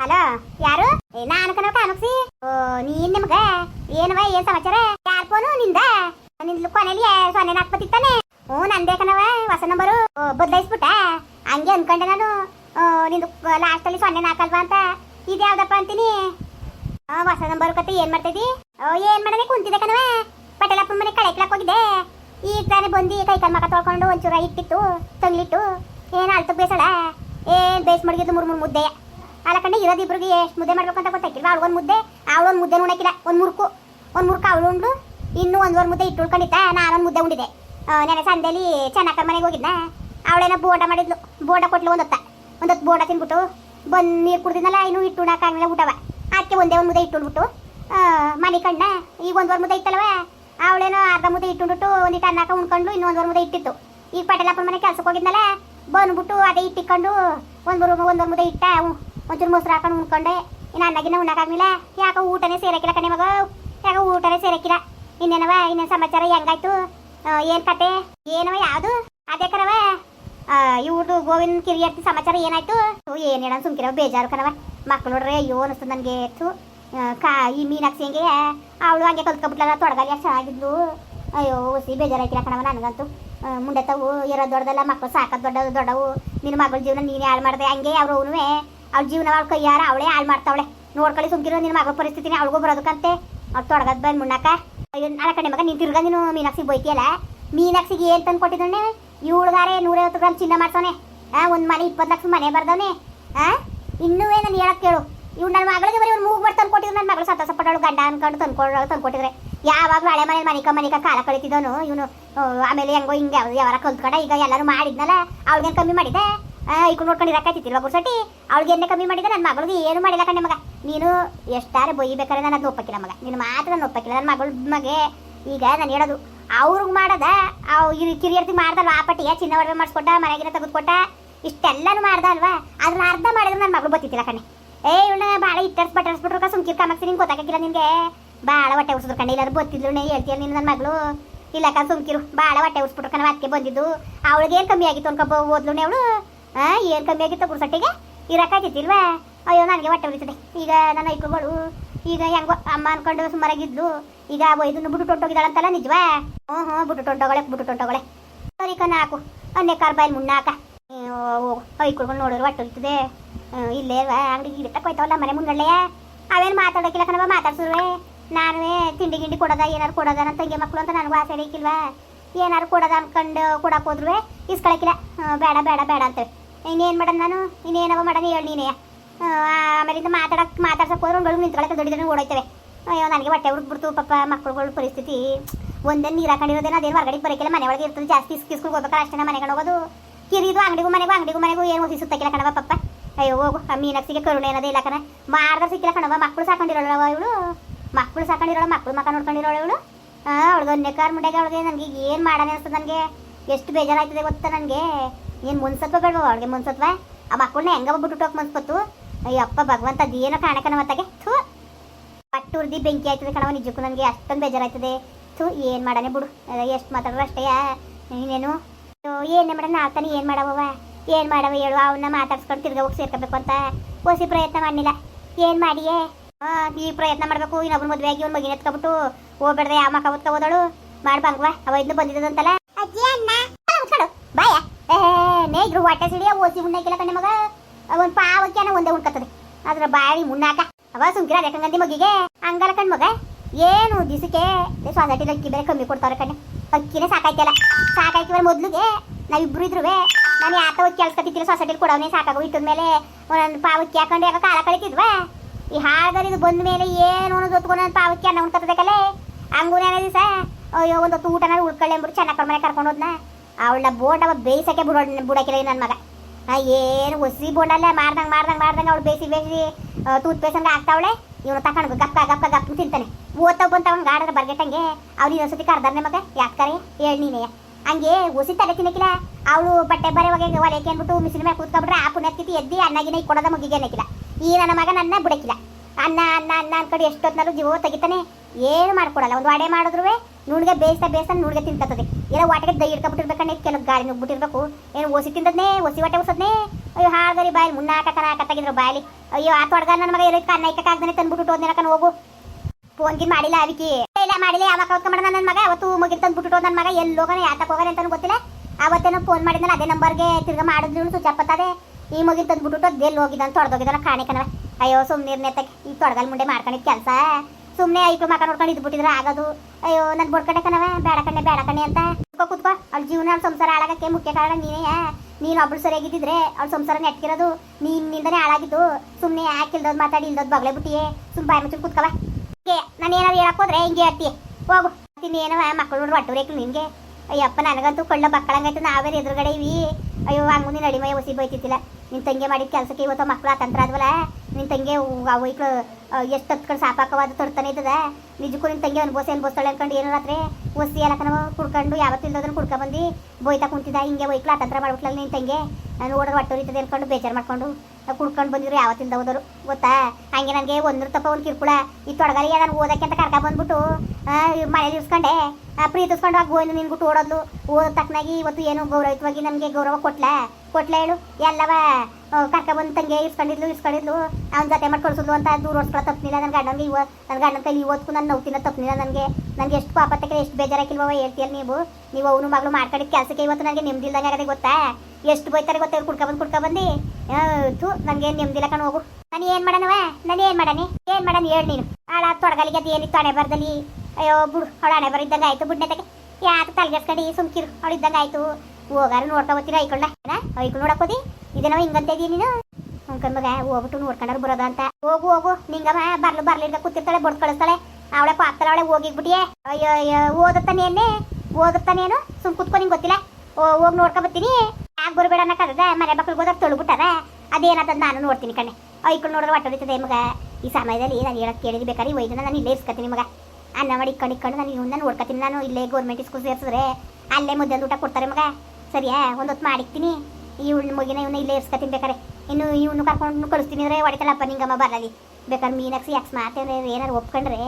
Hello ಯಾರು? ನಾನು ಕನಕ ಅನಕ್ಸಿ ಓ ನೀನ್ ನಿಮ್ಗ? ಏನವ ಏನ್ ಸಮಾಚಾರ? ಯಾರ್ ಫೋನು ನಿಂದ? ನಿಂದ್ಲು ಕೊನೆಯಲ್ಲಿ ಸೊನ್ನೆ ನಾಲ್ಕತ್ತಿತ್ತಾನೆ ಹ್ಞೂ ನಂದೇ ಕಣವ ಹೊಸ ನಂಬರು ಬದಲಾಯಿಸ್ಬಿಟ್ಟ? ಹಂಗೆ ಅನ್ಕೊಂಡೆ ನಾನು. ಓ ನಿಂದು ಲಾಸ್ಟ್ ಅಲ್ಲಿ ಸೊನ್ನೆ ನಾಲ್ಕಲ್ವಾ ಅಂತ. ಇದ್ಯಾವ್ದಪ್ಪ ಅಂತೀನಿ? ಆ, ಹೊಸ ನಂಬರ್ ಕತೆ ಏನ್ ಓ ಏನ್ ಮಾಡನೆ ಕುಂತಿದೆ ಕಣವ ಪಟೇಲಪ್ಪ ಮನೆ ಕಳೆಕ್ಲಕ್ ಹೋಗಿದ್ದೆ. ಈ ತಾನೇ ಬಂದು ಕೈ ಕಾಲ್ ಮಕ ತೊಳ್ಕೊಂಡು ಒಂಚೂರ ಇಟ್ಟಿತ್ತು ತಂಗ್ಲಿಟ್ಟು ಏನ್ ಅಳ್ತು ಬೇಸಳ? ಏನ್ ಬೇಸ್ ಮಡಗಿದ್ದು ಮೂರ್ ಮೂರ್ ಮುದ್ದೆ ಅಲ್ಲ ಕಣ್ಣ ಇರೋದು ಇಬ್ರಿಗೆ ಎಷ್ಟು ಮುದ್ದೆ ಮಾಡ್ಬೇಕು ಅಂತ ಗೊತ್ತಾಗಿಲ್ವಾ ಅವಳು ಒಂದು ಮುದ್ದೆ ಅವಳು ಒಂದು ಮುದ್ದೆ ಉಣಕಿಲ್ಲ. ಒಂದು ಮುರುಕು ಒಂದು ಮುರುಕು ಅವಳು ಉಂಡು. ಇನ್ನೂ ಒಂದುವರೆ ಮುದ್ದೆ ಇಟ್ಟು ಉಳ್ಕೊಂಡಿದ್ದ ನಾನೊಂದು ಮುದ್ದೆ ಉಂಡಿದೆ. ನೆನೆ ಸಂದೇಲಿ ಚೆನ್ನಕ್ಕ ಮನೆಗೆ ಹೋಗಿದ್ನ. ಅವಳೇನೋ ಬೋಡ ಮಾಡಿದ್ಲು. ಬೋಡ ಕೊಟ್ಲು ಒಂದೊತ್ತ ಒಂದೊತ್ತು ಬೋಡ ತಿನ್ಬಿಟ್ಟು, ಬಂದು ನೀರು ಕುಡ್ದಿದ್ನಲ್ಲ, ಇನ್ನೂ ಇಟ್ಟು ಉಣಕ್ಕಾಗಲಿಲ್ಲ ಊಟವ. ಅದಕ್ಕೆ ಒಂದೇ ಒಂದು ಮುದ್ದೆ ಇಟ್ಟು ಉಂಡ್ಬಿಟ್ಟು ಮನೆ ಕಣ್ಣ, ಈಗ ಒಂದುವರೆ ಮುದ್ದೆ ಇತ್ತಲ್ವ? ಅವಳೇನೋ ಅರ್ಧ ಮುದ್ದೆ ಇಟ್ಟುಬಿಟ್ಟು ಒಂದಿಟ್ಟು ಅನ್ನಕ ಉಣ್ಕೊಂಡು ಇನ್ನೂ ಒಂದುವರೆ ಮುದ್ದೆ ಇಟ್ಟಿತ್ತು. ಈಗ ಪಟೇಲಪ್ಪನ ಮನೆ ಕೆಲ್ಸಕ್ಕೆ ಹೋಗಿದ್ನಲ್ಲ, ಬಂದ್ಬಿಟ್ಟು ಅದೇ ಇಟ್ಟಿಕೊಂಡು ಒಂದು ಒಂದೊಂದು ಮುದ್ದೆ ಇಟ್ಟ ಒಂಚೂರು ಮೊಸರು ಹಾಕೊಂಡು ಉಣ್ಕೊಂಡೆ. ಇನ್ನು ಅನ್ನಗಿನ ಉಣ್ಣಕ್ಕಾಗ್ಲಿಲ್ಲ. ಯಾಕೋ ಊಟನೇ ಸೇರಕ್ಕಿಲ್ಲ ಕಣೆ ಮಗ. ಯಾಕೋ ಊಟನೇ ಸೇರಕ್ಕಿಲ್ಲ. ಇನ್ನೇನವ, ಇನ್ನೇನು ಸಮಾಚಾರ, ಹೆಂಗಾಯ್ತು? ಏನು ಕತೆ? ಏನವ ಯಾವುದು? ಅದೇ ಕಣವ. ಇವ್ರದ್ದು ಗೋವಿಂದ ಕಿರಿಯರ್ತಿ ಸಮಾಚಾರ ಏನಾಯ್ತು? ಏನು ಹೇಳ ಸುಮ್ಕಿರವ ಬೇಜಾರು ಕಣವ. ಮಕ್ಳು ನೋಡ್ರೆ ಅಯ್ಯೋ ಅನಿಸ್ತು ನನಗೆ ಇತ್ತು ಕಾ, ಈ ಮೀನಾಕ್ಷಿ ಹೆಂಗೆ? ಅವಳು ಹಂಗೆ ಕಲ್ತ್ಕೊಬಿಟ್ಲಲ್ಲ ತೊಡಗಲಿ ಎಷ್ಟು ಚೆನ್ನಾಗಿದ್ಲು ಅಯ್ಯೋ ಹುಸಿ ಬೇಜಾರಾಯ್ತಿಲ್ಲ ಕಣವ ನನಗಂತೂ. ಮುಂಡೆ ತಾವು ಇರೋ ದೊಡ್ಡದಲ್ಲ ಮಕ್ಕಳು ಸಾಕೋದು ದೊಡ್ಡ ದೊಡ್ಡವು. ನಿನ್ನ ಮಗಳ ಜೀವನ ನೀನೇ ಹಾಳು ಮಾಡಿದೆ. ಹಂಗೆ ಅವ್ರು ಅವನುವೆ ಅವ್ಳ ಜೀವನ ಅವ್ಳ ಕೈಯಾರ ಅವಳೇ ಹಾಳು ಮಾಡ್ತಾವಳೆ. ನೋಡ್ಕೊಳ್ಳಿ, ಸುಮ್ಕಿರೋ ನಿನ್ನ ಮಗಳ ಪರಿಸ್ಥಿತಿನೇ ಅವಳಿಗೂ ಬರೋದಕ್ಕಂತೆ. ಅವ್ರು ತೊಡಗದ್ ಬಂದು ಮುಣ್ಣಾಕ ಅಯ್ಯೋ ಅಲ್ಲ ಕಣೆ ಮಗ, ನೀನು ತಿರ್ಗ ನೀನು ಮೀನಾಕ್ಷಿಗೆ ಬೈತಿಯಲ್ಲ? ಮೀನಾಕ್ಷಿಗೆ ಏನು ತಂದು ಕೊಟ್ಟಿದ್ದಾನೆ ಇವಳುಗಾರೆ ನೂರೈವತ್ತು ಗ್ರಾಮ್ ಚಿನ್ನ ಮಾಡ್ತಾವನೆ ಆ, ಒಂದು ಮನೆ ಇಪ್ಪತ್ತು ಲಕ್ಷ ಮನೆ ಬರ್ದವನೆ. ಆ, ಇನ್ನೂ ನಾನು ಹೇಳಕ್ಕೆ ಕೇಳು. ಇವ್ ನನ್ನ ಮಗಳಿಗೆ ಬರೀ ಇವ್ರು ಮೂಗು ಮಾಡಿ ತಂದು ಕೊಟ್ಟಿದ್ರು ನನ್ನ ಮಗಳು ಸತಸ ಪಟ್ಟವಳು ಗಂಡ ಅನ್ಕೊಂಡು ತಂದ್ಕೊಳ ತಂದು ಕೊಟ್ಟಿದ್ರೆ. ಯಾವಾಗಲೂ ಹಳೆ ಮನೆ ಮನಿಕ ಮನಿಕ ಕಾಲ ಕಳಿತಿದ್ದವನು. ಇವನು ಆಮೇಲೆ ಹೆಂಗೋ ಹಿಂಗೆ ಯಾವಾರ ಕಲ್ತ್ಕೊಂಡ ಈಗ ಎಲ್ಲರೂ ಮಾಡಿದ್ನಲ್ಲ ಅವ್ಳಿಗೇನು ಕಮ್ಮಿ ಮಾಡಿದೆ ಈಗ ನೋಡ್ಕೊಂಡು ಇರಕ್ಕಾಯ್ತಿಲ್ವ ಗುರ್ಸಟ್ಟಿ? ಅವ್ಳಿಗೆ ಎಣ್ಣೆ ಕಮ್ಮಿ ಮಾಡಿದ ನನ್ನ ಮಗಳಿಗೆ ಏನು ಮಾಡಿಲ್ಲ ಕಣ್ಣೆ ಮಗ. ನೀನು ಎಷ್ಟಾರೆ ಬೈಬೇಕಾದ್ರೆ ನಾನು ಅದು ಒಪ್ಪಕ್ಕಿಲ್ಲ ಮಗ. ನಿನ್ನ ಮಾತ್ರ ನಾನು ಒಪ್ಪಕ್ಕಿಲ್ಲ ನನ್ನ ಮಗಳ ಮಗೆ. ಈಗ ನಾನು ಹೇಳೋದು, ಅವ್ರಿಗೆ ಮಾಡದ, ಅವ್ ಕಿರಿಯರ್ತಿ ಮಾಡ್ದಲ್ವ? ಆ ಪಟ್ಟಿಯ ಚಿನ್ನ ಒಡವೆ ಮಾಡಿಸ್ಕೊಟ್ಟ, ಮನೆಗಿನ ತೆಗೆದುಕೊಟ್ಟ, ಇಷ್ಟೆಲ್ಲನೂ ಮಾಡ್ದ ಅಲ್ವಾ? ಅದ್ರ ಅರ್ಧ ಮಾಡಿದ್ರೆ ನನ್ನ ಮಗಳು ಬತ್ತಿತ್ತಿಲ್ಲ ಕಣ್ಣೆ ಏ ಇವಳ ಭಾಳ ಇಟ್ಟರ್ಸ್ ಬಟ್ಟರ್ಸ್ಬಿಟ್ರು ಸುಮ್ಕಿರ್ ಕಾಮಕ್ಸಿ ನಿಂಗೆ ಗೊತ್ತಾಗಿಲ್ಲ ನಿನಗೆ. ಭಾಳ ಹೊಟ್ಟೆ ಉರ್ಸಿದ್ರು ಕಣ್ಣೆ ಬತ್ತಿದ್ಲು ನೇ ಹೇಳ್ತೀಯ ನೀನು ನನ್ನ ಮಗಳು. ಇಲ್ಲ ಸುಮ್ಕಿರು ಭಾಳ ಹೊಟ್ಟೆ ಉರ್ಸ್ಬಿಟ್ರು ಕಣ ಅದಕ್ಕೆ ಬಂದಿದ್ದು. ಅವಳಿಗೆ ಏನು ಕಮ್ಮಿ ಆಗಿತ್ತು ಅನ್ಕೊ ಓದ್ಲು ಅವಳು. ಆ, ಏನು ಕಮ್ಮಿ ಆಗಿತ್ತು ಗುರ್ಸಟ್ಟಿಗೆ ಇರಕ್ಕಾಯ್ತಿಲ್ವಾ ಅಯ್ಯೋ, ನನಗೆ ಹೊಟ್ಟೆ ಉಳಿತದೆ ಈಗ ನನ್ನ ಐಕುಗಳು ಈಗ ಹೆಂಗೋ ಅಮ್ಮ ಅನ್ಕೊಂಡು ಸುಮಾರಾಗಿದ್ಲು ಈಗ ಇದನ್ನು ಬಿಟ್ಟು ಟೊಂಟೋಗಿದ್ದಾಳಂತಲ್ಲ ನಿಜವಾ? ಹ್ಞೂ ಹ್ಞೂ ಬಿಟ್ಟು ಟೊಂಟೋಗಳೆ ಬಿಟ್ಟು ಟೊಂಟೋಗಳೆ. ಸರಿ ಕಣ ಹಾಕು. ಅನ್ನೆ ಕಾರ್ ಬಾಯಲ್ಲಿ ಮುನ್ನಾಕ ಐಕುಳ್ಕೊಂಡು ನೋಡಿದ್ರು ಹೊಟ್ಟೆ ಉಳಿತದೆ ಇಲ್ಲೇ ಅಂಗಡಿ ಗಿಡಕ್ಕೆ ಹೋಯ್ತವಲ್ಲ ಮನೆ ಮುಂದಳ್ಳೆಯ ಅವೇನು ಮಾತಾಡೋಕಿಲ್ಲ ಕಣವ ಮಾತಾಡ್ಸುವೆ ನಾನು ತಿಂಡಿ ಗಿಂಡಿ ಕೊಡೋದ ಏನಾರು ಕೊಡೋದ ನನ್ನ ತಂಗಿ ಮಕ್ಕಳು ಅಂತ ನನಗೂ ಆಸೆ ಇಡಕ್ಕಿಲ್ವಾ ಏನಾರು ಕೊಡೋದ ಅನ್ಕೊಂಡು ಕೊಡಕ್ಕೆ ಹೋದ್ರು ಇಸ್ಕೊಳಕ್ಕಿಲ್ಲ ಬೇಡ ಬೇಡ ಬೇಡ ಅಂತೇಳಿ. ಇನ್ನೇನು ಮಾಡೋಣ ನಾನು? ಇನ್ನೇನವ ಮಾಡೋಣ ಹೇಳಿ ನೀನೇ. ಆಮೇಲಿಂದ ಮಾತಾಡಕ್ಕೆ ಮಾತಾಡ್ಸಕ್ಕೆ ಹೋದ್ರೆ ಒಂದು ನಿಂತ್ಕೊಳಕ್ಕೆ ದೊಡ್ಡದನ್ನು ಓಡೋಯ್ತವೆ. ಅಯ್ಯೋ, ನನಗೆ ಹೊಟ್ಟೆ ಹುಡುಕ್ಬಿಡ್ತು ಪಾಪ ಮಕ್ಕಳುಗಳ ಪರಿಸ್ಥಿತಿ. ಒಂದೇ ನೀರು ಹಾಕೊಂಡಿರೋದೇನೋ, ಅದೇನು ಹೊರಗಡೆ ಬರೋಕ್ಕೆಲ್ಲ ಮನೆ ಒಳಗೆ ಇರ್ತದೆ, ಜಾಸ್ತಿ ಸ್ಕಿಸ್ಕೊಂಡು ಹೋಗ್ಬೇಕಾರೆ ಅಷ್ಟೇ ಮನೆಗೆ ಹೋಗೋದು. ಕಿರಿದು ಅಂಗಡಿಗೂ ಮನೆಗೂ ಅಂಗಡಿಗೂ ಮನೆಗೂ ಏನು ಹೊಸಿ ಸುತ್ತಕ್ಕಿಲ್ಲ ಕಣವ ಪಪ್ಪ. ಅಯ್ಯೋ, ಹೋಗು, ಆ ಮೀನಕ್ಸಿಗೆ ಕರುಣೆ ಅನ್ನೋದೇ ಇಲ್ಲ ಕಣ. ಮಾರ್ದ ಸಿಕ್ಕಿಲ್ಲ ಕಣವ ಮಕ್ಕಳು ಸಾಕೊಂಡಿರೋಳವ ಇವಳು. ಮಕ್ಕಳು ಸಾಕೊಂಡಿರೋಳು ಮಕ್ಕಳು ಮಕ್ಕ ನೋಡ್ಕೊಂಡಿರೋಳು ಇವಳು. ಅವಳಿಗೆ ಒಂದೇ ಕಾರ್ ಮುಂಡೆಗೆ, ಅವಳಿಗೆ ನನಗೆ ಏನು ಮಾಡೋಣ ಅನಿಸ್ತದೆ ನನಗೆ. ಎಷ್ಟು ಬೇಜಾರಾಯ್ತದೆ ಗೊತ್ತಾ ನನಗೆ. ಏನು ಮುನ್ಸತ್ವ ಬೇಡವ ಅವ್ಳಿಗೆ ಮುನ್ಸತ್ವ? ಆ ಮಕ್ಕಳನ್ನ ಹೆಂಗ ಬಿಟ್ಟು ಮನ್ಸ್ಕೊತು ಅಯ್ಯಪ್ಪ, ಭಗವಂತ ಅದೇನೋ ಕಾಣಕನ ಮತ್ತಾಗೆ ಥೂ! ಪಟ್ಟು ಉರ್ದಿ ಬೆಂಕಿ ಆಯ್ತದೆ ಕಣವ ನಿಜಕ್ಕೂ ನನಗೆ ಅಷ್ಟೊಂದು ಬೇಜಾರಾಯ್ತದೆ. ಥೂ, ಏನು ಮಾಡಾನೆ ಬಿಡು. ಎಷ್ಟು ಮಾತಾಡ್ರು ಅಷ್ಟೇ ಇನ್ನೇನು? ಏನೇ ಮಾಡೋಣ, ನಾಲ್ಕನೇ ಏನು ಮಾಡವ ಏನು ಮಾಡವ ಹೇಳು ಅವನ್ನ ಮಾತಾಡ್ಸ್ಕೊಂಡು ತಿರ್ಗ ಹೋಗಿ ಸೇರ್ಕೋಬೇಕು ಅಂತ. ಹೋಸಿ ಪ್ರಯತ್ನ ಮಾಡಲಿಲ್ಲ. ಏನು ಮಾಡಿಯೇ? ಈ ಪ್ರಯತ್ನ ಮಾಡಬೇಕು, ಇನ್ನೊಬ್ರು ಮದುವೆ ಆಗಿ ಒಂದು ಮಗಿನ ಎತ್ಕೊಬಿಟ್ಟು ಹೋಗ್ಬೇಡ್ದೆ ಯಾವ ಮಕ್ಕ ಓದ್ಕೊ ಹೋದಳು ಮಾಡ್ಬಂಗ್ವಾ ಅವ ಇದ್ನು ಬಂದಿದ್ದದಂತಲ್ಲ ಅಜ್ಜಿ ಅಣ್ಣ ಉಟ್ಕೊಡು ಬಾಯ ಏ ನೇಗ್ರು ಹೊಟ್ಟೆ ಸಿಡಿಯ ಓಸಿ ಉಣ್ಣಕ್ಕಿಲ್ಲ ಕಣ್ಣೆ ಮಗ. ಒಂದು ಪಾವಕ್ಕಿಯನ್ನ ಒಂದೇ ಉಣ್ಕತ್ತದೆ ಅದ್ರ ಬಾಳಿ ಮುನ್ನಾಕ ಅವ ಸುಮ್ಕಿರ ಯಾಕಂಗಂದಿ ಮಗಿಗೆ. ಹಂಗಲ್ಲ ಕಣ್ ಮಗ. ಏನು ದಿಸಕ್ಕೆ ಸೊಸೈಟಿಲಿ ಅಕ್ಕಿ ಬೇರೆ ಕಮ್ಮಿ ಕೊಡ್ತಾವ್ರೆ ಕಣ್ಣೆ. ಅಕ್ಕಿನೇ ಸಾಕಾಯ್ತಲ್ಲ. ಸಾಕಾಯ್ತಿವ ಮೊದ್ಲಿಗೆ ನಾವಿಬ್ರು ಇದ್ರುವೆ. ನಾನು ಯಾತ ಹೋಗಿ ಕೆಲ್ಸ್ಕೊತಿದ್ದಿಲ್ಲ ಸೊಸೈಟಿಲಿ ಕೊಡೋನೇ ಸಾಕಾಗೋ ಇಟ್ಟದ ಮೇಲೆ ಒಂದೊಂದು ಪಾವಕ್ಕಿ ಹಾಕೊಂಡು ಯಾಕೆ ಕಾಲ ಕಳಿತಿದ್ವಾ? ಈ ಹಾಳದಾರ ಇದು ಬಂದ ಮೇಲೆ ಏನು ಅನ್ನೋದು ಹೊತ್ಕೊಂಡು ನಾನು ಪಾವಕ್ಕಿ ಅನ್ನ ಉಣ್ಕತ್ತದಕ್ಕಲ್ಲೇ ಹಂಗೂ ದಿವಸ, ಅಯ್ಯೋ, ಒಂದು ಊಟನ ಉಳ್ಕೊಳ್ಳಿ ಅಂದ್ಬಿಟ್ಟು ಚೆನ್ನಾಗಿ ಕರ್ಕೊಂಡು ಹೋದ್ನ. ಅವಳ ಬೋಂಡ ಅವ ಬೇಯಿಸಕ್ಕೆ ಬಿಡೋ ಬಿಡೋಕಿಲ್ಲ ನನ್ನ ಮಗ. ಏನು ಹೊಸಿ ಬೋಂಡಲ್ಲೇ ಮಾಡ್ದಂಗೆ ಮಾಡ್ದಂಗೆ ಮಾಡ್ದಂಗೆ ಅವಳು ಬೇಯಿಸಿ ಬೇಯಿಸಿ ಟೂತ್ ಪೇಸ್ಟ್ ಹಂಗೆ ಹಾಕ್ತಾವಳೆ. ಇವನು ತಕೊಂಡು ಗಪ್ಪ ಗಪ್ಪ ಗಪ್ಪ ತಿಂತಾನೆ. ಓದ್ತಾ ಬಂತ ಅವ್ನು ಗಾಡದ ಬರ್ಗೆಟ್ಟಂಗೆ ಅವ್ನು ಇನ್ನೊಂದ್ಸತಿ ಕರ್ದಾನೆ ಮಗ. ಯಾಕರೆ ಹೇಳಿ ನೀನೇ. ಹಂಗೆ ಹೊಸಿ ತಲೆ ತಿನ್ನಕ್ಕಿಲ್ಲ. ಅವಳು ಬಟ್ಟೆ ಬರೆ ಒಗೆ ಒಲೆಕೆ ಅಂದ್ಬಿಟ್ಟು ಮಿಸಿನ ಮೇಲೆ ಕೂತ್ಕೊಂಡ್ರೆ ಆ ಪುನರ್ಕಿತಿ ಎದ್ದಿ ಅನ್ನಾಗಿನ ಈ ಕೊಡದ ಮುಗಿಗೆ ಅನ್ನಕ್ಕಿಲ್ಲ. ಈ ನನ್ನ ಮಗ ನನ್ನ ಬಿಡಕ್ಕಿಲ್ಲ. ಅನ್ನ ಅನ್ನ ಅನ್ನ ಅನ್ಕೊಂಡು ಎಷ್ಟೊತ್ತಿನಾರು ಜೀವ ತೆಗಿತಾನೆ. ಏನು ಮಾಡ್ಕೊಡಲ್ಲ ಒಂದು ವಾಡೆ ಮಾಡಿದ್ರು ನುಣ್ಗೆ ಬೇಯಿಸ್ತಾ ಬೇಯಿಸ್ತಾ ನುಣ್ಗೆ ತಿನ್ಕತ್ತದೆ ಏನೋ ವಾಟೆಗೆ ದೈ ಹಿಡ್ಕೊಬಿಟ್ಟಿರ್ಬೇಕಣ್ಣ ಕೆಲವು ಗಾಳಿ ನುಗ್ಬಿಟ್ಟಿರ್ಬೇಕು. ಏನು ಒಸಿ ತಿಂದದ್ನೇ ಒಸಿ ಹೊಟ್ಟೆ ಒಸದ್ನೇ ಅಯ್ಯೋ, ಹಾಗರಿ ಬಾಯಿ ಮುನ್ನಾಕ ಕನ ಹಾಕತ್ತಾಗಿದ್ರು ಬಾಯಲ್ಲಿ. ಅಯ್ಯೋ, ಆ ತೊಡಗ ನನ್ನ ಮಗ ಎಲ್ಲ ಕಣ್ಣ ಇಕ್ಕಾಗ್ದಾನೆ ತಂದ್ಬಿಟ್ಟು ಹೋದ್ನೇನಕನ ಹೋಗು. ಫೋನ್ ಗಿನ್ ಮಾಡಿಲ್ಲ ಅದಕ್ಕೆ ಇಲ್ಲ, ಮಾಡಿಲ್ಲ, ಯಾವಾಗ ಕೌತ್ಕೊಂಡ ನನ್ನ ಮಗ? ಅವತ್ತು ಮುಗಿಲ್ ತಂದ್ಬಿಟ್ಟು ನನ್ನ ಮಗ. ಎಲ್ಲಿ ಹೋಗೋಣ ಯಾತಕ್ಕೆ ಹೋಗೋಣ ಅಂತ ಗೊತ್ತಿಲ್ಲ. ಅವತ್ತೇನೋ ಫೋನ್ ಮಾಡಿದ್ನಲ್ಲ, ಅದೇ ನಂಬರ್ಗೆ ತಿರ್ಗಾ ಮಾಡಿದ್ರು ಸ್ವಿಚ್ ಅಪ್ಪತ್ತದೆ ಈ ಮುಗಿಲ್ ತಂದ್ಬಿಟ್ಟು ಎಲ್ಲಿ ಹೋಗಿದ್ದಾನೆ ಹೊಡೆದೋಗಿದ್ದಾನ ಕಾಣಿಕನ ಅಯ್ಯೋ ಸುಮ್ಮನೆ ನೆತ್ತಕ್ಕೆ ಈ ತೊಡಗಲ್ ಮುಂಡೆ ಮಾಡ್ಕೊಂಡಿದ್ ಕೆಲಸ. ಸುಮ್ಮನೆ ಐಕ್ಳು ಮಕ್ಕ ನೋಡ್ಕೊಂಡು ಇದ್ಬಿಟ್ಟಿದ್ರೆ ಆಗೋದು. ಅಯ್ಯೋ, ನನ್ ಬೊಡ್ಕಡೆ ಕಣವ ಬೇಡ ಕಣ್ಣೆ ಬೇಡ ಕಣ್ಣೆ ಅಂತ. ಕುತ್ಕೋ ಕುತ್ಕೋ, ಅವ್ಳ ಜೀವನ, ಅವ್ಳ ಸಂಸಾರ ಹಾಳಾಗಕ್ಕೆ ಮುಖ್ಯ ಕಾರಣ ನೀನೇ. ನೀನು ಒಬ್ಳು ಸರಿಯಾಗಿದ್ದಿದ್ರೆ ಅವ್ಳ ಸಂಸಾರ ನೆಟ್ಕಿರೋದು ನಿನ್ನಿಂದನೇ ಹಾಳಾಗಿದ್ದು. ಸುಮ್ಮನೆ ಯಾಕೆ ಇಲ್ದೋದ್ ಮಾತಾಡಿ, ಇಲ್ದೋದ್ ಬಗ್ಲೆ ಬಿಟ್ಟಿಯೇ. ಸುಮ್ ಬಾಯಿ ಮುಚ್ಚಿ ಕುತ್ಕವ ನಾನು ಏನಾರು ಹೇಳಕ್ ಹೋದ್ರೆ ಹಿಂಗೆ ಹೇಳ್ತೀಯ. ಹೋಗು. ಇನ್ನೇನವ ಮಕ್ಕಳು ನೋಡ್ರಿ ಒಟ್ಟು ನಿಂಗೆ ಅಯ್ಯಪ್ಪ, ನನಗಂತೂ ಕೊಳ್ಳ ಮಕ್ಕಳಂಗಾಯ್ತು ನಾವೇ ಎದುರುಗಡೆ ಇವಿ. ಅಯ್ಯೋ, ಹಂಗು ನೀನು ಅಡಿಮಯ ಒಸಿ ಬೈತಿತ್ತಿಲ್ಲ ನಿನ್ ತಂಗಿ ಮಾಡಿದ ಕೆಲಸಕ್ಕೆ ಇವತ್ತು ಮಕ್ಕಳು ಆತಂತ್ರ ಆದ್ವಲ್ಲ. ನಿನ್ ತಂಗಿ ವೈಕ್ಳು ಎಷ್ಟು ತತ್ಕೊಂಡು ಸಾಪಾಕವಾದ ತರ್ತಾನೆ ಇದ್ದದ. ನಿಜಕ್ಕೂ ನಿನ್ನ ತಂಗಿ ಅನ್ಬೋಸಿ ಅನ್ಬೋಸ್ತಾಳೆ ಅನ್ಕೊಂಡು ಏನು ರಾತ್ರಿ ಒಸಿ ಎಲ್ಲಕನ ಕುಡ್ಕೊಂಡು ಯಾವತ್ತು ಇಲ್ದೋದನ್ನ ಕುಡ್ಕೊ ಬಂದು. ಬೋಯ್ತಾ ಕುಂತಿದ್ದ, ಹಿಂಗೆ ಒಯ್ಕ್ಳು ಆಟತ್ರ ಮಾಡ್ಬಿಟ್ಲಲ್ಲ ನಿನ್ನ ತಂಗಿ. ನಾನು ನೋಡೋದು ಒಟ್ಟು ಇರ್ತದೆ ಅನ್ಕೊಂಡು ಬೇಜಾರು ಮಾಡ್ಕೊಂಡು ಕುಡ್ಕೊಂಡು ಬಂದಿದ್ರು ಯಾವತ್ತಿಂದ ಹೋದರು. ಗೊತ್ತಾ? ಹಂಗೆ ನನಗೆ ಒಂದ್ರ ತಪ್ಪ ಒಂದು ಕಿರ್ಕುಳ. ಈ ತೊಡಗಲಿ ನಾನು ಓದಕ್ಕೆ ಅಂತ ಕರ್ಕ ಬಂದ್ಬಿಟ್ಟು ಮನೇಲಿ ಇಸ್ಕೊಂಡೆ ಪ್ರೀತಿಸ್ಕೊಂಡು ಆ ಗೋವಿಂದ ನಿನ್ಬಿಟ್ಟು ಓಡೋದು ಓದ ತಕ್ಕನಾಗಿ ಇವತ್ತು ಏನು ಗೌರವಿತವಾಗಿ ನಮಗೆ ಗೌರವ ಕೊಟ್ಲ? ಕೊಟ್ಲ ಹೇಳು? ಎಲ್ಲವ? ಕರ್ಕ ಬಂದು ತಂಗೆ ಇಸ್ಕೊಂಡಿದ್ಲು ಇಸ್ಕೊಂಡಿದ್ಲು. ಅವ್ನ ಜೊತೆ ಮಾಡಿ ಕಳ್ಸಿದ್ಲು ಅಂತ ದೂರ ಓಡಿಸ್ಕೊಳ ತಪ್ಪನಿಲ್ಲ ನನ್ನ ಗಂಡನಿಗೆ ಇವ ನನ್ನ ಗಂಡನ ಕೈಲಿ ಇವತ್ತು ನನ್ನ ನೌತಿನ ತಪ್ಪನಿಲ್ಲ ನನಗೆ. ನನಗೆ ಎಷ್ಟು ಪಾಪತ್ತಕ್ಕೆ ಎಷ್ಟು ಬೇಜಾರಾಗಿಲ್ವ ಹೇಳ್ತೀಯಲ್ಲ ನೀವು? ನೀವು ಅವನು ಮಗಳು ಮಾಡ್ಕೊಂಡಿದ್ದ ಕೆಲಸಕ್ಕೆ ಇವತ್ತು ನನಗೆ ನೆಮ್ಮದಿಲ್ದಂಗೆ ಆಗದೆ ಗೊತ್ತಾ? ಎಷ್ಟು ಬೈತಾರೆ ಗೊತ್ತಾ ಇವ್ರು ಕುಡ್ಕೊಬಂದು ಥೂ ನನಗೆ ನೆಮ್ಮದಿಲ್ಲ ಕಣ ಹೋಗು. ನಾನು ಏನು ಮಾಡೋಣವ ನಾನು ಏನು ಮಾಡನಿ? ಏನು ಮಾಡನಿ ಹೇಳಿ ನೀನು. ಆಳ ತೊಡಗಲಿಗೆ ಅದು ಏನಿತ್ತು ಹಣೆ ಬರ್ದಲ್ಲಿ? ಅಯ್ಯೋ, ಬಿಡು, ಅವಳು ಹಣೆ ಬರಿದ್ದಂಗೆ ಆಯಿತು ಬಿಡ್ನೆ ತಗೆ. ಯಾಕೆ ತಲೆಗೆಸ್ಕಂಡು ಸುಮ್ಕಿರು ಅವಳು ಇದ್ದಂಗೆ ಆಯ್ತು. ಹೋಗಾರ ಐಕೊಂಡ ಐಕೊಳ್ಳ ಐಕೊಂಡು ನೋಡಕ್ಕೋದಿ ಇದೇನವ ಹಿಂಗಂತ ಇದೀಯ ನೀನು? ಅಂಕನ್ ಮಗ, ಹೋಗ್ಬಿಟ್ಟು ನೋಡ್ಕೊಂಡ್ರೆ ಬರೋದ ಅಂತ. ಹೋಗು ಹೋಗು ನಿಂಗಮ್ಮ ಬರ್ಲು ಬರ್ಲಿಲ್ಲ ಕೂತಿರ್ತಾಳೆ, ಬಡ್ದು ಕಳಿಸ್ತಾಳೆ. ಅವಳೆ ಪಾಕ್ತಾಳೆ ಅವಳೆ ಹೋಗಿಬಿಟ್ಟಿಯೇ ಅಯ್ಯೋ ಅಯ್ಯೋ ಓದುತ್ತಾನೇನೆ ಓದುತ್ತಾನೇನು ಸುಮ್ ಕುತ್ಕೊ ನಿಂಗೆ ಗೊತ್ತಿಲ್ಲ? ಹೋಗಿ ನೋಡ್ಕೊಬತ್ತೀನಿ ಯಾಕೆ ಬರಬೇಡ ಕರೆದ ಮನೆ ಮಕ್ಳಿಗೆ ಹೋದ್ರೆ ತೊಳ್ಬಿಟ್ಟಾರ? ಅದೇನಾದ ನಾನು ನೋಡ್ತೀನಿ ಕಣ್ಣೆ ಐಕೊಂಡು ನೋಡಿದ್ರೆ ಹೊಟ್ಟೊಡಿತದೆ ಮಗ. ಈ ಸಮಯದಲ್ಲಿ ನಾನು ಹೇಳಕ್ ಕೇಳಿದ್ ಬೇಕಾದ್ರೆ ಈ ನಾನು ಇಲ್ಲೇ ಇಸ್ಕೊತೀನಿ ಮಗ. ಅನ್ನ ಮಾಡಿ ಇಕ್ಕೊಂಡು ಇಕ್ಕೊಂಡು ನಾನು ಇವನ್ನ ನೋಡ್ಕೊತೀನಿ ನಾನು. ಇಲ್ಲೇ ಗೌರ್ಮೆಂಟ್ ಸ್ಕೂಲ್ ಸೇರಿಸಿದ್ರೆ ಅಲ್ಲೇ ಮುದ್ದೆ ಊಟ ಕೊಡ್ತಾರೆ ಮಗ. ಸರಿಯಾ? ಒಂದೊತ್ತು ಮಾಡಿಕ್ತೀನಿ ಇವಳು ಮಗಿನ ಇವನ್ನ ಇಲ್ಲೇ ಇರ್ಸ್ಕ ಬೇಕಾರೆ ಇನ್ನು ಇವನು ಕರ್ಕೊಂಡು ಕಳಿಸ್ತೀನಿ ಅಂದರೆ ನಿಂಗಮ್ಮ ಬರಲಿ ಬೇಕಾದ್ರೆ ಮೀನಾಕ್ಸಿ ಯಾಕೆ ಮಾತೇನೆ ಏನಾರು ಒಪ್ಕೊಂಡ್ರೆ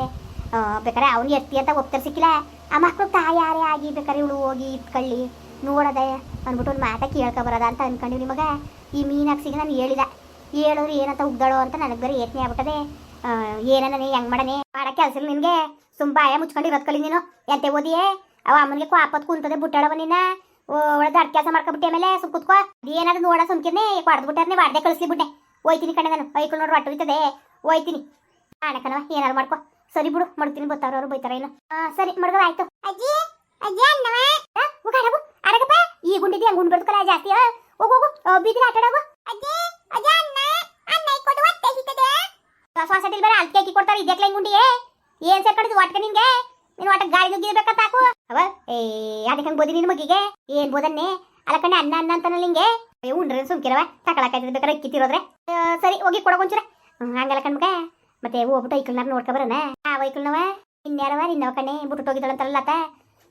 ಬೇಕಾರೆ ಅವ್ನು ಎತ್ತಿ ಅಂತ ಒಪ್ತಾರೆ ಸಿಕ್ಕಿಲ್ಲ. ಆ ಮಕ್ಳು ತಾಯಾರೇ ಆಗಿ ಬೇಕಾರೆ ಇವಳು ಹೋಗಿ ಇಟ್ಕೊಳ್ಳಿ. ನೋಡದೆ ಅಂದ್ಬಿಟ್ಟು ಒಂದು ಮಾತ ಕೇಳ್ಕೊಬರದ ಅಂತ ಅಂದ್ಕೊಂಡಿವಿ ನಿಮಗ. ಈ ಮೀನಾಕ್ಸಿಗೆ ನಾನು ಹೇಳಿದ ಹೇಳೋರು ಏನಂತ ಉಗ್ದಾಳೋ ಅಂತ ನನಗೆ ಬೇರೆ ಏತ್ನೆ ಆಗ್ಬಿಟ್ಟದೆ. ನೀ ಹೆಂಗ್ ಮಾಡನೆ? ಮಾಡಕ್ಕೆ ಕೆಲಸ ನಿನಗೆ. ತುಂಬ ಆಯ ಮುಚ್ಕೊಂಡು ಇರೋದ್ ಕಲಿ ನೀನು. ಎಂತೆ ಓದಿಯೇ? ಅವ ಅಮ್ಮನಿಗೆ ಕ್ವಾಪತ್ ಕುಂತದೆ ಬುಟ್ಟಾಳವ ನಿನ್ನ. ಒಳಗೆ ಅಡ್ ಕೆಲಸ ಮಾಡ್ಕೊಬಿಟ್ಟೆ ಆಮೇಲೆ ಸುಮ್ ಕುತ್ಕೋ. ಏನಾದ್ರು ನೋಡ ಸುಮ್ಕಿರ್ನೆ ಹೊಡೆದು ಬಿಟ್ಟಾರ್ನೆ ವಾಡ್ದೆ ಕಳಿಸ್ಲಿ ಬಿಟ್ಟೆ ಹೋಯ್ತೀನಿ ಕಣೆ ನಾನು. ಐಕೊಂಡು ನೋಡ್ರು ಹೊಟ್ಟು ಹೋಯ್ತದೆ ಹೋಯ್ತೀನಿ. ಆಣಕನವ ಏನಾದ್ರು ಮಾಡ್ಕೋ. ಸರಿ ಬಿಡು, ಮಾಡ್ತೀನಿ ಗೊತ್ತಾವ್ರವ್ರು ಬೈತಾರ ಏನು. ಸರಿ ಮಡ್ಗವ ಆಯ್ತು. ಅಜ್ಜಿ ಅಜ್ಜಿ ಅನ್ನವ ಹೋಗಾಡಗು ಅಡಗಪ್ಪ ಈ ಗುಂಡಿದಿ ಹಂಗ್ ಗುಂಡ್ ಬಿಡ್ಕಲ್ಲ ಜಾಸ್ತಿ ಹೋಗು ಹೋಗು. ಬೀದಿನ ಆಟಾಡಗು ಅಜ್ಜಿ ಅಜ್ಜಿ ಅನ್ನ ಅನ್ನ ಕೊಡು ಹೊಟ್ಟೆ ಹಿತದೆ ಸೊಸೈಟಿಲಿ ಬೇರೆ ಅಲ್ಕೆ ಹಾಕಿ ಕೊಡ್ತಾರೆ ಇದಕ್ಕೆ ಗುಂಡಿಗೆ? ಏನ್ ಸೇರ್ಕೊಂಡಿದ್ದು, ಒಟ್ಕ ನಿನ್ಗೆ ನೀನ್ ಒಟ್ಟ ಗಾಳಿ ನುಗ್ಗಿರ್ಬೇಕಂತ ತಾಕು ಅವ ಏ ಅದಕ್ಕೆ ಹಂಗ್ ಬೋದಿ ನಿನ್ ಮಗಿಗೆ ಏನ್ ಬೋದನ್ನೆ? ಅಲ್ಲ ಕಣ್ಣೆ ಅನ್ನ ಅನ್ನ ಅಂತಾನಲ್ಲ ಹಿಂಗೆ? ಉಂಡ್ರೆ ಸುಮ್ಕಿರವ ತಕೊಳಕಾಯ್ತದೆ ಬೇಕಾದ್ರೆ ಅಕ್ಕಿ ತಿರೋದ್ರೆ. ಆ, ಸರಿ ಹೋಗಿ ಕೊಡಕೊಂಚೂರ ಹಂಗಲ್ಲ ಕಣ್ಮಗ ಮತ್ತೆ ಹೋಗ್ಬಿಟ್ಟು ಐಕಲ್ನಾರ ನೋಡ್ಕೊ ಬರೋಣ. ಆ ವೈಕ್ಳನವ ಇನ್ಯಾರವ? ನಿನ್ನವ ಕಣ್ಣೆ ಬಿಟ್ಟು ಹೋಗಿದ್ದಾಳಂತಲ್ಲ ಆತ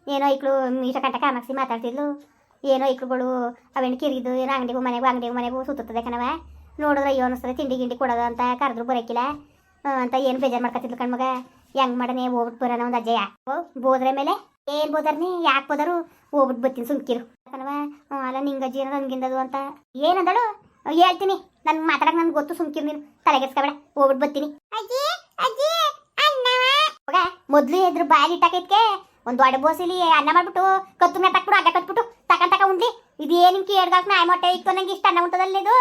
ಏನೋ ಐಕ್ಳು ಇಷ್ಟ ಕಂಟಕ ಕಾಮಾಕ್ಸಿ ಮಾತಾಡ್ತಿದ್ಲು. ಏನೋ ಐಕ್ಳುಗಳು ಅವೆಣ್ಣು ಕಿರಿದು ಏನೋ ಅಂಗಡಿಗೂ ಮನೆಗೂ ಅಂಗಡಿಗೂ ಮನೆಗೂ ಸುತ್ತುತ್ತದೆ ಕಣವ. ನೋಡಿದ್ರೆ ಅಯ್ಯೋ ಅನಿಸ್ತದೆ ತಿಂಡಿ ಗಿಂಡಿ ಕೊಡೋದು ಅಂತ ಕರೆದ್ರು ಬರೋಕಿಲ್ಲ. ಅಂತ ಏನು ಬೇಜಾರು ಮಾಡ್ಕೊತಿದ್ಲು ಕಣ್ಮಗ ಹೆಂಗ್ ಮಾಡನೆ ಹೋಗ್ಬಿಟ್ಟು ಬರೋಣ ಒಂದು ಅಜ್ಜಯ್ಯ ಓ ಬೋದ್ರೆ ಮೇಲೆ ಏನ್ ಬೋದರ್ನಿ ಯಾಕೆ ಬೋದರು ಹೋಗ್ಬಿಟ್ಟು ಬರ್ತೀನಿ ಸುಮ್ಕಿರು. ಹ್ಞೂ ಅಲ್ಲ ನಿಂಗಜ್ಜಿ ಏನೋ ನನ್ಗಿಂದದು ಅಂತ. ಏನಂದಳು ಹೇಳ್ತೀನಿ. ನನ್ ಮಾತಾಡಕ್ ನನ್ಗೆ ಗೊತ್ತು ಸುಮ್ಕಿರು ನೀನು. ತಲೆಗೆಸ್ಕೊಬೇಡ ಹೋಗ್ಬಿಟ್ಟು ಬರ್ತೀನಿ ಅಜ್ಜಿ ಅಜ್ಜಿ ಮಗ ಮೊದ್ಲು ಎದ್ರು ಬಾಯಲ್ಲಿ ಇಟ್ಟಾಕೈತ್ಕೆ. ಒಂದು ದೊಡ್ಡ ಬೋಸಿಲಿ ಅನ್ನ ಮಾಡ್ಬಿಟ್ಟು ಕತ್ತು ಮೇಲೆ ತಕ್ಬಿಡು, ಅಡ್ಡ ಕಟ್ಬಿಟ್ಟು ತಕೊಂಡ್ ತಕ ಉಂಡ್ಲಿ. ಇದೇನು ಕೇಳ್ದಾಕ್ ನಾಯಿ ಮೊಟ್ಟೆ ಇತ್ತು ನಂಗೆ ಇಷ್ಟ ಅನ್ನ ಉಂಟದಲ್ಲಿ ಇದು?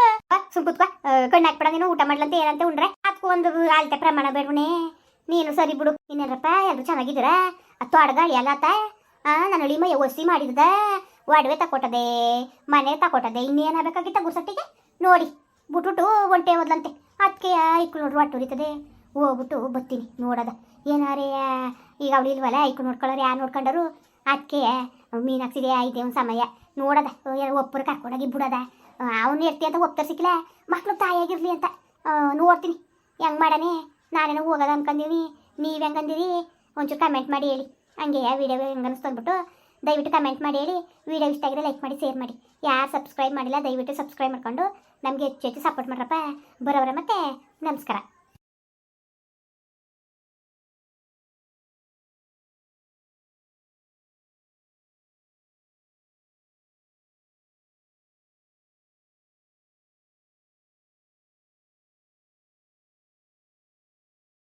ಸುಮ್ ಕುತ್ಕೋ. ಕಣ್ಣು ಹಾಕ್ಬಿಡ ನೀನು, ಊಟ ಮಾಡ್ಲಂತ ಏನಂತ ಉಂಡ್ರೆ? ಅದಕ್ಕೂ ಒಂದು ಅಳತೆ ಪ್ರಮಾಣ ಬೇಡವಣೆ ನೀನು ಸರಿ ಬಿಡು. ಇನ್ನೇನಪ್ಪ ಎಲ್ಲರೂ ಚೆನ್ನಾಗಿದ್ದೀರಾ? ಅಡ್ಗಾಳಿ ಅಲ್ಲ ಆತ? ಆ, ನನ್ನ ಅಳಿ ಮೈ ಒಸಿ ಮಾಡಿದ ಒಡವೆ ತಕೊಟ್ಟದೆ ಮನೆ ತಕೊಟ್ಟದೆ ಇನ್ನೇನು ಆಗ್ಬೇಕಾಗಿತ್ತ ಗುರ್ಸಟ್ಟಿಗೆ? ನೋಡಿ, ಬಿಟ್ಬಿಟ್ಟು ಒಂಟೆ ಹೋದ್ಲಂತೆ. ಅದಕ್ಕೆ ನೋಡ್ರಿ ಒಟ್ಟು ಉರಿತದೆ. ಹೋಗ್ಬಿಟ್ಟು ಬರ್ತೀನಿ ನೋಡದ. ಏನಾರೇ, ಈಗ ಅವಳು ಇಲ್ವಲ್ಲ ಐಕ್ಳು ನೋಡ್ಕೊಳ್ಳೋರು, ಯಾರು ನೋಡ್ಕೊಂಡರು? ಅದಕ್ಕೆ ಮೀನು ಹಾಕ್ಸಿದೆ ಒಂದು ಸಮಯ. ನೋಡದ ಒಬ್ಬರು ಕರ್ಕೊಂಡೋಗಿ ಬಿಡೋದ. ಅವನು ಇರ್ತಿ ಅಂತ ಒಪ್ತಾರೆ ಮಕ್ಳು ತಾಯಿಯಾಗಿರಲಿ ಅಂತ. ನೋಡ್ತೀನಿ. ಹೆಂಗೆ ಮಾಡನೆ? ನಾನೇನೋ ಹೋಗೋದು ಅನ್ಕೊಂಡಿನಿ ನೀವು ಹೆಂಗಂದಿರಿ? ಒಂಚೂರು ಕಮೆಂಟ್ ಮಾಡಿ ಹೇಳಿ. ಹಂಗೆ ವೀಡಿಯೋ ಹೆಂಗೆ ಅನಿಸ್ತು ದಯವಿಟ್ಟು ಕಮೆಂಟ್ ಮಾಡಿ ಹೇಳಿ. ವಿಡಿಯೋ ಇಷ್ಟ ಆಗಿದ್ರೆ ಲೈಕ್ ಮಾಡಿ ಶೇರ್ ಮಾಡಿ. ಯಾರು ಸಬ್ಸ್ಕ್ರೈಬ್ ಮಾಡಿಲ್ಲ ದಯವಿಟ್ಟು ಸಬ್ಸ್ಕ್ರೈಬ್ ಮಾಡ್ಕೊಂಡು ನಮಗೆ ಹೆಚ್ಚು ಹೆಚ್ಚು ಸಪೋರ್ಟ್ ಮಾಡ್ರಪ್ಪ. ಬರೋವ್ರೆ ಮತ್ತೆ ನಮಸ್ಕಾರ.